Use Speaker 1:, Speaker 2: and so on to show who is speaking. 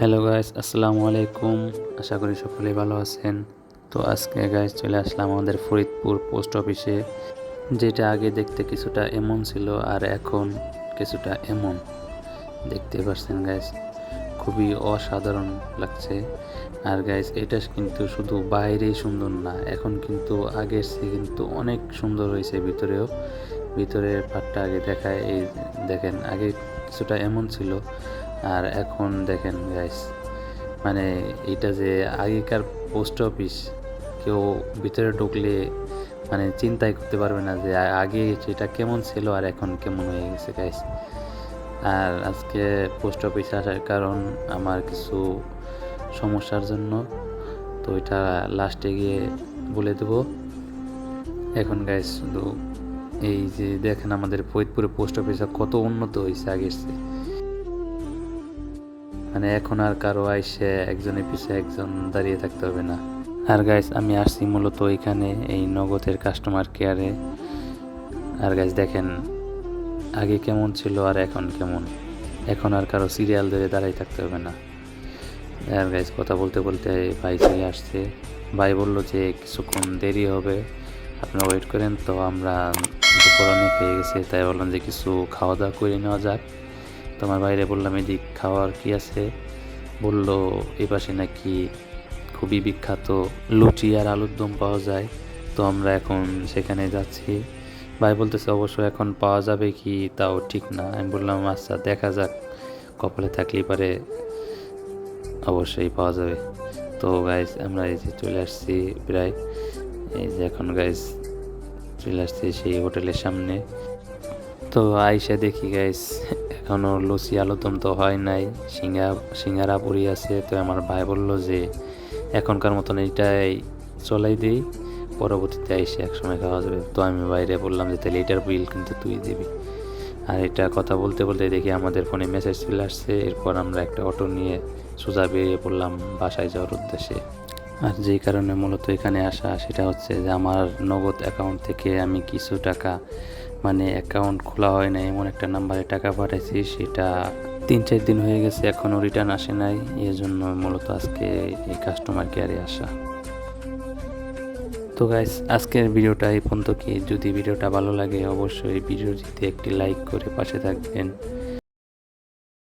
Speaker 1: Hello guys, আসসালামু আলাইকুম। আশা করি সকলেই ভালো আছেন। তো আজকে গাইস চলে আসলাম আমাদের ফরিদপুর পোস্ট অফিসে, যেটা আগে দেখতে কিছুটা এমন ছিল আর এখন কিছুটা এমন। দেখতে পাচ্ছেন গাইস, খুবই অসাধারণ লাগছে। আর গাইস, এটা কিন্তু শুধু বাইরেই সুন্দর না, এখন কিন্তু আগের চেয়ে কিন্তু অনেক সুন্দর হয়েছে ভিতরেও। ভিতরের পার্টটা আগে দেখায়, এই দেখেন, আগে কিছুটা এমন ছিল আর এখন দেখেন গাইস মানে এটা যে আগেকার পোস্ট অফিস কেউ ভিতরে ঢুকলে মানে চিন্তাই করতে পারবে না যে আগে সেটা কেমন ছিল আর এখন কেমন হয়ে গেছে গাইস আর আজকে পোস্ট অফিসে আসার কারণ আমার কিছু সমস্যার জন্য, তো এটা লাস্টে গিয়ে বলে দেবো। এখন গাইস শুধু এই যে দেখেন আমাদের ফরিদপুরে পোস্ট অফিসে কত উন্নত হয়েছে আগের মানে এখন আর কারও আইসে একজনের পিছে একজন দাঁড়িয়ে থাকতে হবে না। আর গাইস আমি আসছি মূলত এখানে এই নগদের কাস্টমার কেয়ারে আর গাইস দেখেন, আগে কেমন ছিল আর এখন কেমন। এখন আর কারও সিরিয়াল ধরে দাঁড়াই থাকতে হবে না। আর গাইস কথা বলতে বলতে ভাই চলে আসছে। ভাই বলল যে কিছুক্ষণ দেরি হবে। আপনারা ওয়েট করেন তো, আমরা দুপুর অনেক হয়ে গেছে, তাই বললাম যে কিছু খাওয়া দাওয়া করে নেওয়া যাক। তোমার বাইরে বললাম, এদিক খাওয়ার কি আছে? বলল এই পাশে নাকি খুবই বিখ্যাত লুচি আর আলুর দম পাওয়া যায়, তো আমরা এখন সেখানে যাচ্ছি। ভাই বলতেছে, অবশ্য এখন পাওয়া যাবে কি? তাও ঠিক না। আমি বললাম আচ্ছা দেখা যাক। কপালে থাকলেই পারে, অবশ্যই পাওয়া যাবে। তো গাইজ আমরা এই যে চলে আসছি প্রায়। এই যে এখন গাইজ চলে আসছি সেই হোটেলের সামনে। তো আইসা দেখি গাইস এখনও লুচি আলুদম তো হয় নাই, সিঙ্গা, সিঙ্গারা পুরি আছে, তো আমার ভাই বলল যে এখনকার মতন এইটাই চলাই দিই, পরবর্তীতে এসে একসময় খাওয়া যাবে। তো আমি বাইরে বললাম যে, তাহলে এটার বিল কিন্তু তুই দিবি। আর এটা কথা বলতে বলতে দেখি আমাদের ফোনে মেসেজ চলে আসছে, এরপর আমরা একটা অটো নিয়ে সোজা বেরিয়ে পড়লাম বাসায় যাওয়ার উদ্দেশ্যে। আর যেই কারণে মূলত এখানে আসা, সেটা হচ্ছে যে আমার নগদ অ্যাকাউন্ট থেকে আমি কিছু টাকা মানে অ্যাকাউন্ট খোলা হয় না এমন একটা নাম্বারে টাকা পাঠাইছি, সেটা তিন চার দিন হয়ে গেছে এখনও রিটার্ন আসে নাই এর জন্য মূলত আজকে এই কাস্টমার কেয়ারে আসা। তো গাইস আজকের ভিডিওটা এই পর্যন্ত কি? যদি ভিডিওটা ভালো লাগে, অবশ্যই ভিডিওটিতে একটি লাইক করে পাশে থাকবেন।